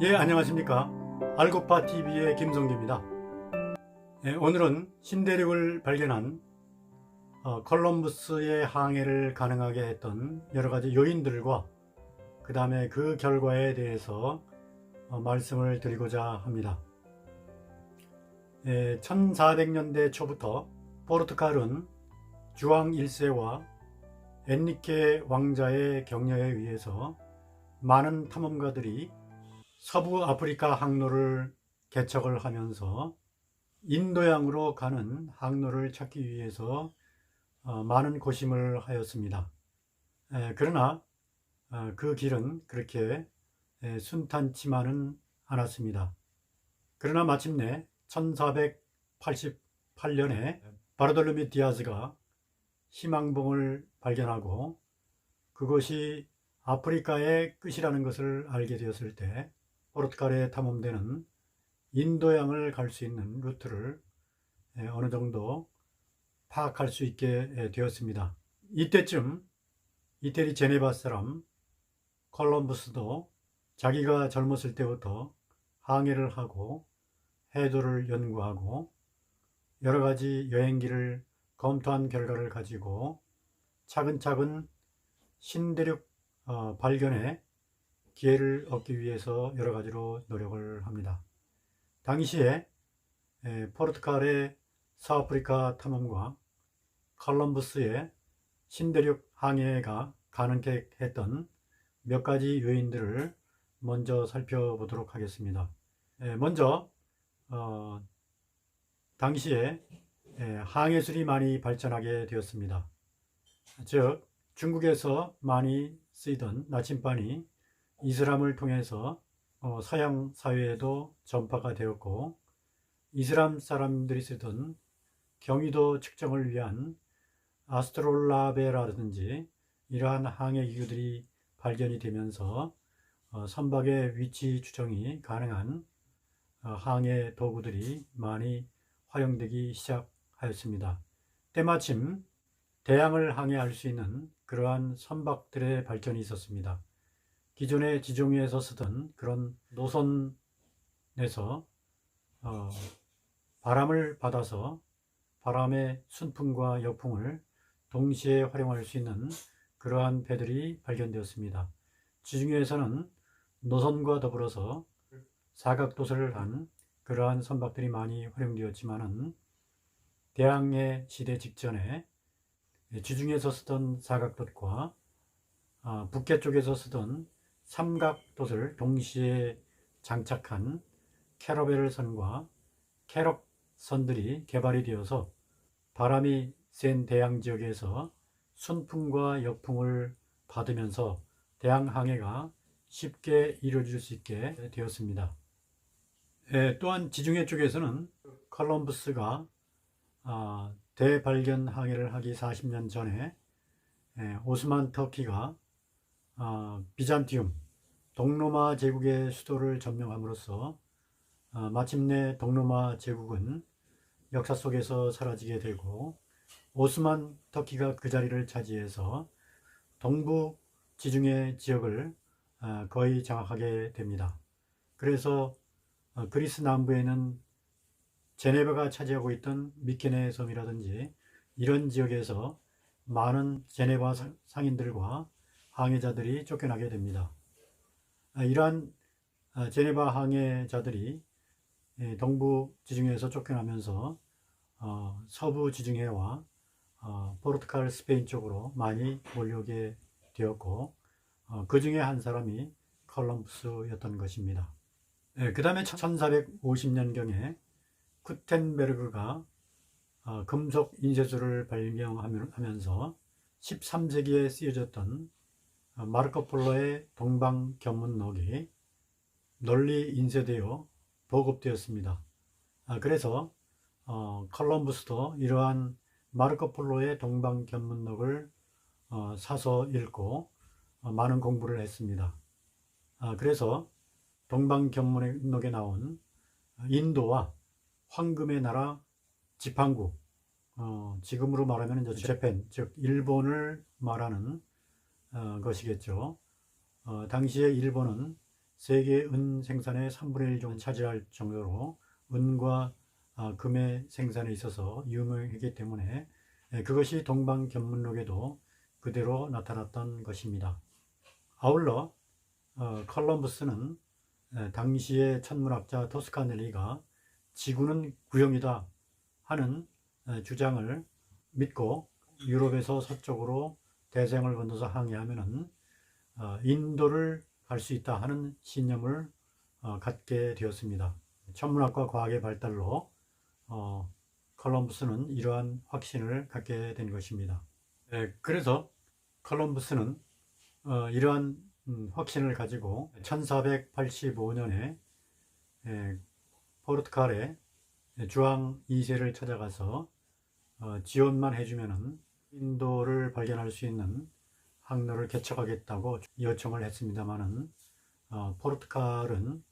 예, 안녕하십니까. 알고파 TV의 김성규입니다. 예, 오늘은 신대륙을 발견한 어, 콜럼부스의 항해를 가능하게 했던 여러 가지 요인들과 그 다음에 그 결과에 대해서 어, 말씀을 드리고자 합니다. 예, 1400년대 초부터 포르투갈은 주왕 1세와 엔리케 왕자의 격려에 의해서 많은 탐험가들이 서부 아프리카 항로를 개척을 하면서 인도양으로 가는 항로를 찾기 위해서 어, 많은 고심을 하였습니다. 에, 그러나 어, 그 길은 그렇게 에, 순탄치만은 않았습니다. 그러나 마침내 1488년에 바르돌루미 디아즈가 희망봉을 발견하고 그것이 아프리카의 끝이라는 것을 알게 되었을 때 포르투갈에 탐험되는 인도양을 갈 수 있는 루트를 에, 어느 정도 파악할 수 있게 에, 되었습니다. 이때쯤 이태리 제네바 사람 콜럼부스도 자기가 젊었을 때부터 항해를 하고 해도를 연구하고 여러 가지 여행기를 검토한 결과를 가지고 차근차근 신대륙 어, 발견에 기회를 얻기 위해서 여러 가지로 노력을 합니다. 당시에 에, 포르투갈의 서아프리카 탐험과 컬럼부스의 신대륙 항해가 가능케 했던 몇 가지 요인들을 먼저 살펴보도록 하겠습니다. 에, 먼저 어, 당시에 에, 항해술이 많이 발전하게 되었습니다. 즉 중국에서 많이 쓰이던 나침반이 이슬람을 통해서 어, 서양 사회에도 전파가 되었고 이슬람 사람들이 쓰던 경위도 측정을 위한 아스트롤라베라든지 이러한 항해 기구들이 발견이 되면서 어, 선박의 위치 추정이 가능한 어, 항해 도구들이 많이 활용되기 시작하였습니다. 때마침 대양을 항해할 수 있는 그러한 선박들의 발전이 있었습니다. 기존의 지중해에서 쓰던 그런 노선에서 어, 바람을 받아서 바람의 순풍과 역풍을 동시에 활용할 수 있는 그러한 배들이 발견되었습니다. 지중해에서는 노선과 더불어서 사각도설을 한 그러한 선박들이 많이 활용되었지만은 대항해 시대 직전에 지중해에서 쓰던 사각돛과 아, 북해 쪽에서 쓰던 삼각돛을 동시에 장착한 캐러벨 선과 캐럭 선들이 개발이 되어서 바람이 센 대양 지역에서 순풍과 역풍을 받으면서 대양 항해가 쉽게 이루어질 수 있게 되었습니다. 예, 또한 지중해 쪽에서는 컬럼부스가 아, 대발견 항해를 하기 40년 전에 예, 오스만 터키가 아, 비잔티움 동로마 제국의 수도를 점령함으로써 아, 마침내 동로마 제국은 역사 속에서 사라지게 되고 오스만 터키가 그 자리를 차지해서 동부 지중해 지역을 아, 거의 장악하게 됩니다. 그래서 어, 그리스 남부에는 제네바가 차지하고 있던 미케네 섬이라든지 이런 지역에서 많은 제네바 상인들과 항해자들이 쫓겨나게 됩니다. 아, 이러한 아, 제네바 항해자들이 예, 동부 지중해에서 쫓겨나면서 어, 서부 지중해와 어, 포르투갈 스페인 쪽으로 많이 몰려오게 되었고 그 중에 한 사람이 컬럼부스였던 것입니다. 예, 그 다음에 1450년경에 쿠텐베르그가 어, 금속 인쇄술을 발명하면서 13세기에 쓰여졌던 어, 마르코 폴로의 동방 견문록이 널리 인쇄되어 보급되었습니다. 아, 그래서 어, 컬럼부스도 이러한 마르코 폴로의 동방 견문록을 어, 사서 읽고 어, 많은 공부를 했습니다. 아, 그래서 동방 견문록에 나온 인도와 황금의 나라 지팡국 어, 지금으로 말하면 이제 재팬 즉 일본을 말하는 어, 것이겠죠. 어, 당시에 일본은 세계 은 생산의 3분의 1 정도 차지할 정도로 은과 아, 금의 생산에 있어서 유명하기 때문에 예, 그것이 동방견문록에도 그대로 나타났던 것입니다. 아울러 어, 컬럼버스는 예, 당시의 천문학자 토스카넬리가 지구는 구형이다 하는 예, 주장을 믿고 유럽에서 서쪽으로 대서양을 건너서 항해하면은 어, 인도를 갈 수 있다 하는 신념을 어, 갖게 되었습니다. 천문학과 과학의 발달로 어, 컬럼부스는 이러한 확신을 갖게 된 것입니다. 예, 그래서 컬럼부스는 어, 이러한 음, 확신을 가지고 1485년에 예, 포르투갈의 주왕 2세를 찾아가서 어, 지원만 해주면은 인도를 발견할 수 있는 항로를 개척하겠다고 요청을 했습니다마는 어, 포르투갈은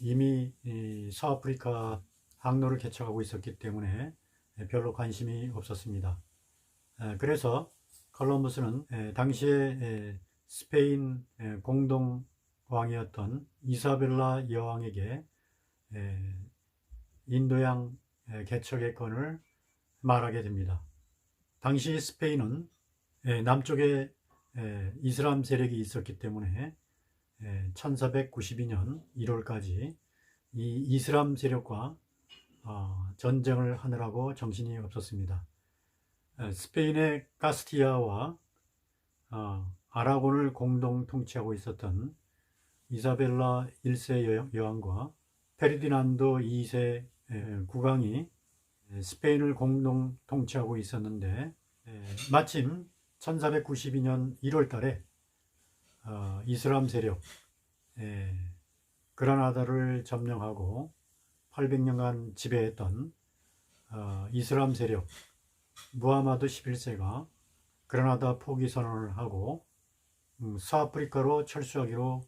이미 이 서아프리카 항로를 개척하고 있었기 때문에 별로 관심이 없었습니다. 에, 그래서 컬럼버스는 에, 당시에 에, 스페인 에, 공동 왕이었던 이사벨라 여왕에게 에, 인도양 에, 개척의 건을 말하게 됩니다. 당시 스페인은 에, 남쪽에 에, 이슬람 세력이 있었기 때문에 에, 1492년 1월까지 이 이슬람 세력과 어, 전쟁을 하느라고 정신이 없었습니다. 에, 스페인의 카스티아와 어, 아라곤을 공동 통치하고 있었던 이사벨라 1세 여왕과 페르디난도 2세 에, 국왕이 스페인을 공동 통치하고 있었는데 에, 마침 1492년 1월 달에 어, 이슬람 세력 에, 그라나다를 점령하고 800년간 지배했던 어, 이슬람 세력 무하마드 11세가 그라나다 포기 선언을 하고 음, 서아프리카로 철수하기로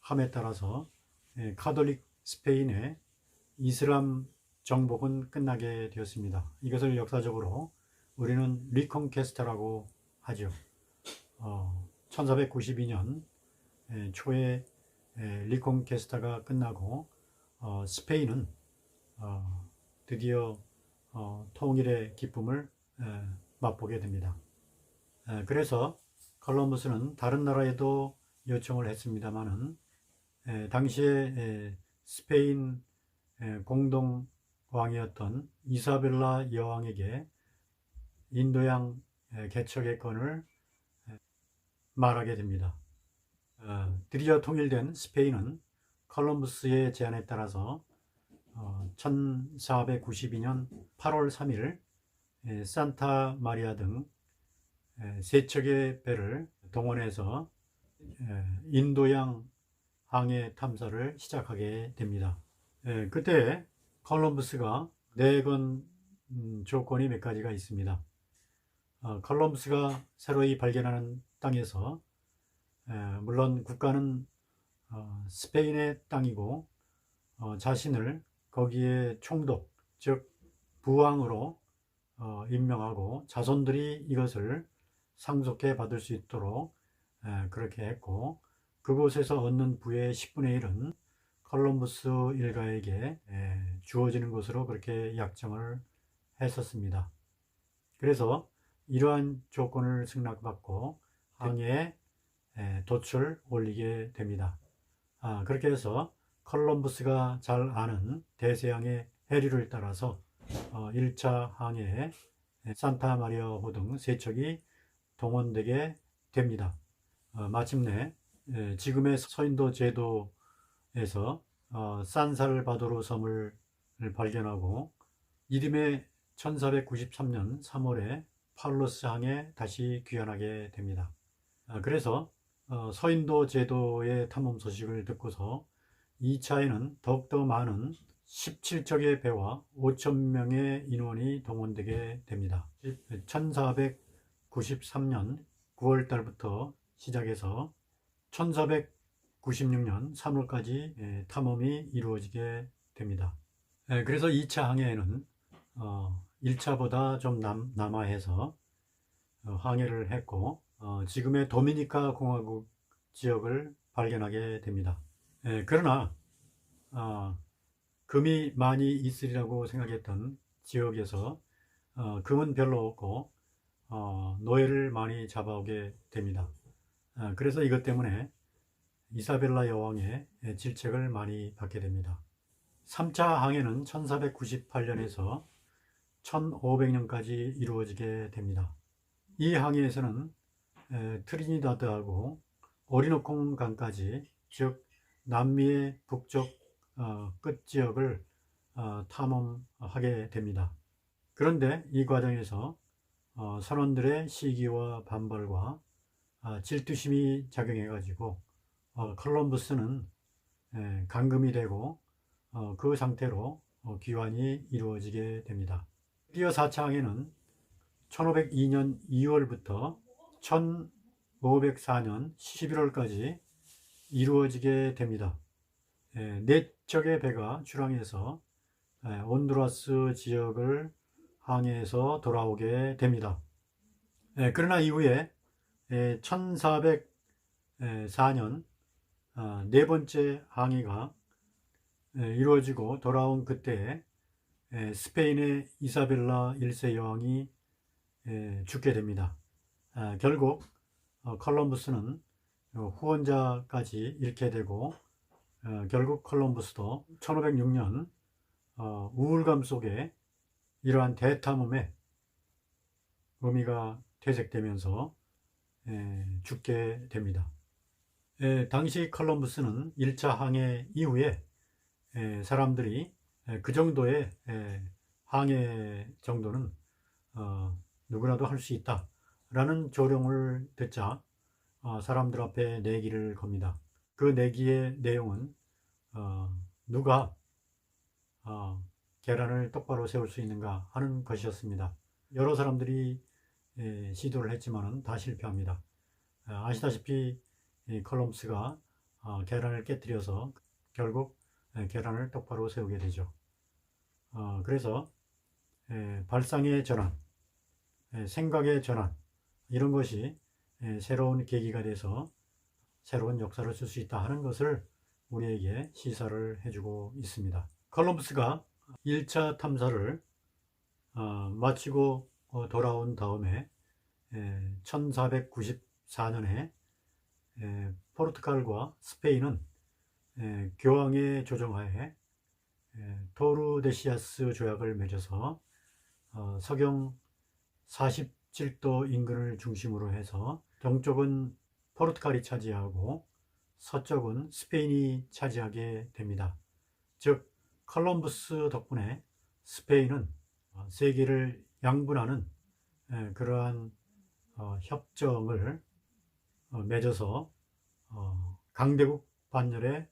함에 따라서 예, 카톨릭 스페인의 이슬람 정복은 끝나게 되었습니다. 이것을 역사적으로 우리는 리콘케스트라고 하죠. 어, 1492년 예, 초에 예, 리콘케스타가 끝나고 어, 스페인은 어, 드디어 어, 통일의 기쁨을 에, 맛보게 됩니다. 에, 그래서 컬럼버스는 다른 나라에도 요청을 했습니다마는 당시에 에, 스페인 공동 왕이었던 이사벨라 여왕에게 인도양 개척의 건을 말하게 됩니다. 어, 드디어 통일된 스페인은 컬럼부스의 제안에 따라서 1492년 8월 3일 산타 마리아 등 세 척의 배를 동원해서 인도양 항해 탐사를 시작하게 됩니다. 그때 컬럼부스가 내건 음, 조건이 몇 가지가 있습니다. 어, 컬럼부스가 새로이 발견하는 땅에서 물론 국가는 어, 스페인의 땅이고 어, 자신을 거기에 총독 즉 부왕으로 어, 임명하고 자손들이 이것을 상속해 받을 수 있도록 에, 그렇게 했고 그곳에서 얻는 부의 10분의 1은 컬럼부스 일가에게 에, 주어지는 것으로 그렇게 약정을 했었습니다. 그래서 이러한 조건을 승낙받고 항해에 돛을 올리게 됩니다. 아, 그렇게 해서 컬럼버스가 잘 아는 대서양의 해류를 따라서 어, 1차 항해에 산타 마리아 호 등 세 척이 동원되게 됩니다. 어, 마침내 에, 지금의 서인도 제도 에서 어, 산살바도르 섬을 발견하고 이듬해 1493년 3월에 파울로스 항에 다시 귀환하게 됩니다. 아, 그래서 어, 서인도 제도의 탐험 소식을 듣고서 2차에는 더욱더 많은 17척의 배와 5천명의 인원이 동원되게 됩니다. 1493년 9월 달부터 시작해서 1496년 3월까지 예, 탐험이 이루어지게 됩니다. 예, 그래서 2차 항해에는 1차보다 어, 좀 남, 남아해서 어, 항해를 했고 어, 지금의 도미니카 공화국 지역을 발견하게 됩니다. 예, 그러나 어, 금이 많이 있으리라고 생각했던 지역에서 어, 금은 별로 없고 어, 노예를 많이 잡아오게 됩니다. 어, 그래서 이것 때문에 이사벨라 여왕의 질책을 많이 받게 됩니다. 3차 항해는 1498년에서 1500년까지 이루어지게 됩니다. 이 항해에서는 에, 트리니다드하고 오리노콩 강까지 즉 남미의 북쪽 어, 끝 지역을 어, 탐험하게 됩니다. 그런데 이 과정에서 어, 선원들의 시기와 반발과 아, 질투심이 작용해 가지고 어, 컬럼버스는 에, 감금이 되고 어, 그 상태로 어, 귀환이 이루어지게 됩니다. 4차 항해는 1502년 2월부터 1504년 11월까지 이루어지게 됩니다. 예, 네 척의 배가 출항해서 예, 온두라스 지역을 항해해서 돌아오게 됩니다. 예, 그러나 이후에 예, 1404년 아, 네 번째 항해가 예, 이루어지고 돌아온 그때 예, 스페인의 이사벨라 1세 여왕이 예, 죽게 됩니다. 아, 결국 어, 컬럼부스는 어, 후원자까지 잃게 되고 어, 결국 컬럼버스도 1506년 어, 우울감 속에 이러한 대탐험에 의미가 퇴색되면서 에, 죽게 됩니다. 에, 당시 컬럼버스는 1차 항해 이후에 에, 사람들이 에, 그 정도의 에, 항해 정도는 어, 누구라도 할 수 있다 라는 조롱을 듣자 어, 사람들 앞에 내기를 겁니다. 그 내기의 내용은 어, 누가 어, 계란을 똑바로 세울 수 있는가 하는 것이었습니다. 여러 사람들이 에, 시도를 했지만 다 실패합니다. 아, 아시다시피 이 컬럼스가 어, 계란을 깨뜨려서 결국 에, 계란을 똑바로 세우게 되죠. 어, 그래서 에, 발상의 전환, 에, 생각의 전환 이런 것이 에, 새로운 계기가 돼서 새로운 역사를 쓸 수 있다 하는 것을 우리에게 시사를 해주고 있습니다. 컬럼버스가 1차 탐사를 어, 마치고 어, 돌아온 다음에 1494년에 포르투갈과 스페인은 에, 교황의 조정하에 에, 토르데시아스 조약을 맺어서 어, 서경 47도 인근을 중심으로 해서 동쪽은 포르투갈이 차지하고 서쪽은 스페인이 차지하게 됩니다. 즉 컬럼버스 덕분에 스페인은 어, 세계를 양분하는 에, 그러한 어, 협정을 어, 맺어서 어, 강대국 반열에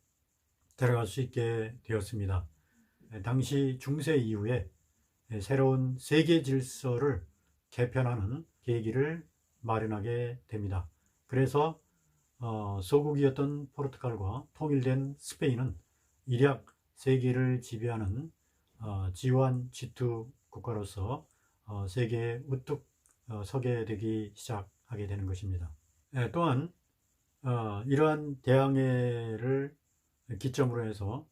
들어갈 수 있게 되었습니다. 에, 당시 중세 이후에 에, 새로운 세계 질서를 개편하는 계기를 마련하게 됩니다. 그래서 어, 소국이었던 포르투갈과 통일된 스페인은 일약 세계를 지배하는 어, 지원 지투 국가로서 어, 세계에 우뚝 어, 서게 되기 시작하게 되는 것입니다. 예, 또한 어, 이러한 대항해를 기점으로 해서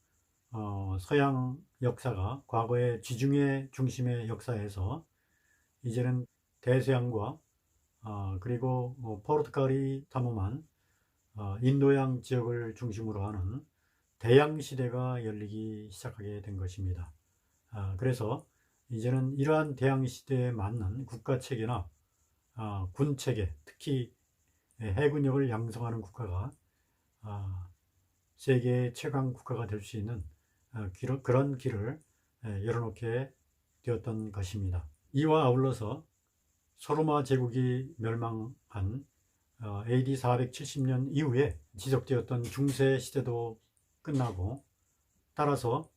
어, 서양 역사가 과거의 지중해 중심의 역사에서 이제는 대서양과 어, 그리고 뭐 포르투갈이 탐험한 어, 인도양 지역을 중심으로 하는 대양 시대가 열리기 시작하게 된 것입니다. 아, 그래서 이제는 이러한 대양 시대에 맞는 국가 체계나 아, 군 체계, 특히 해군력을 양성하는 국가가 아, 세계 최강 국가가 될 수 있는 아, 길, 그런 길을 에, 열어놓게 되었던 것입니다. 이와 아울러서 소로마 제국이 멸망한 어, AD 470년 이후에 지속되었던 중세 시대도 끝나고 따라서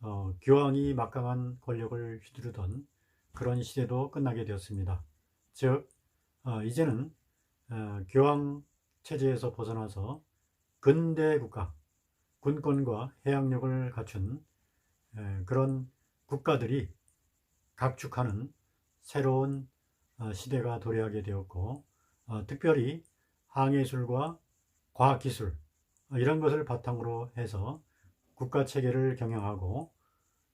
어, 교황이 막강한 권력을 휘두르던 그런 시대도 끝나게 되었습니다. 즉 어, 이제는 어, 교황 체제에서 벗어나서 근대 국가, 군권과 해양력을 갖춘 에, 그런 국가들이 각축하는 새로운 어, 시대가 도래하게 되었고 어, 특별히 항해술과 과학기술 어, 이런 것을 바탕으로 해서 국가 체계를 경영하고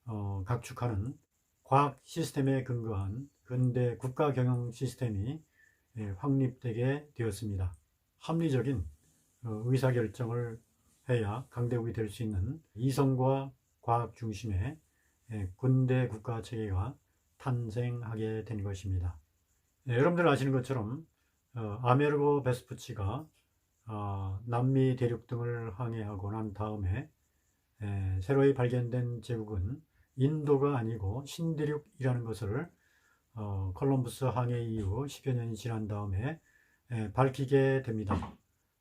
어, 각축하는 과학 시스템에 근거한 근대 국가 경영 시스템이 예, 확립되게 되었습니다. 합리적인 어, 의사결정을 해야 강대국이 될 수 있는 이성과 과학 중심의 예, 군대 국가 체계가 탄생하게 된 것입니다. 예, 여러분들 아시는 것처럼 어, 아메르고 베스푸치가 어, 남미 대륙 등을 항해하고 난 다음에 에, 새로이 발견된 제국은 인도가 아니고 신대륙이라는 것을 어, 콜럼부스 항해 이후 10여 년이 지난 다음에 에, 밝히게 됩니다.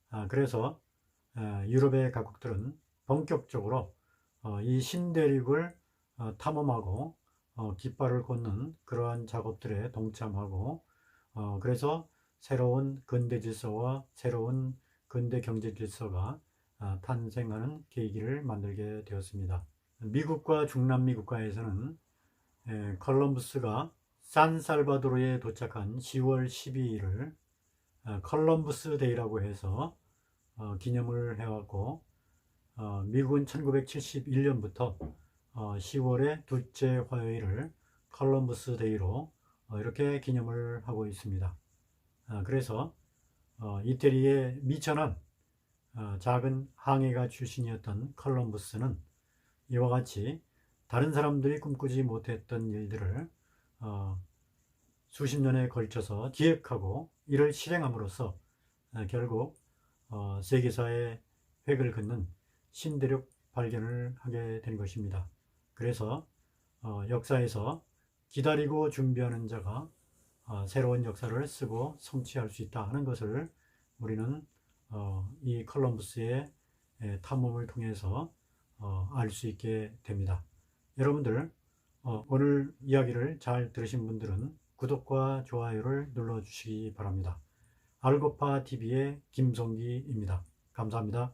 아, 그래서 에, 유럽의 각국들은 본격적으로 어, 이 신대륙을 어, 탐험하고 어, 깃발을 꽂는 그러한 작업들에 동참하고 어, 그래서 새로운 근대 질서와 새로운 근대 경제 질서가 아, 탄생하는 계기를 만들게 되었습니다. 미국과 중남미 국가에서는 에, 컬럼부스가 산살바도르에 도착한 10월 12일을 어, 컬럼부스 데이라고 해서 어, 기념을 해왔고 어, 미국은 1971년부터 10월의 둘째 화요일을 컬럼부스 데이로 어, 이렇게 기념을 하고 있습니다. 아, 그래서 어, 이태리의 미천한 어, 작은 항해가 출신이었던 컬럼부스는 이와 같이 다른 사람들이 꿈꾸지 못했던 일들을 어, 수십 년에 걸쳐서 기획하고 이를 실행함으로써 어, 결국 어, 세계사의 획을 긋는 신대륙 발견을 하게 된 것입니다. 그래서 어, 역사에서 기다리고 준비하는 자가 어, 새로운 역사를 쓰고 성취할 수 있다 하는 것을 우리는 어, 이 컬럼부스의 에, 탐험을 통해서 어, 알 수 있게 됩니다. 여러분들 어, 오늘 이야기를 잘 들으신 분들은 구독과 좋아요를 눌러주시기 바랍니다. 알고파 TV의 김성기입니다. 감사합니다.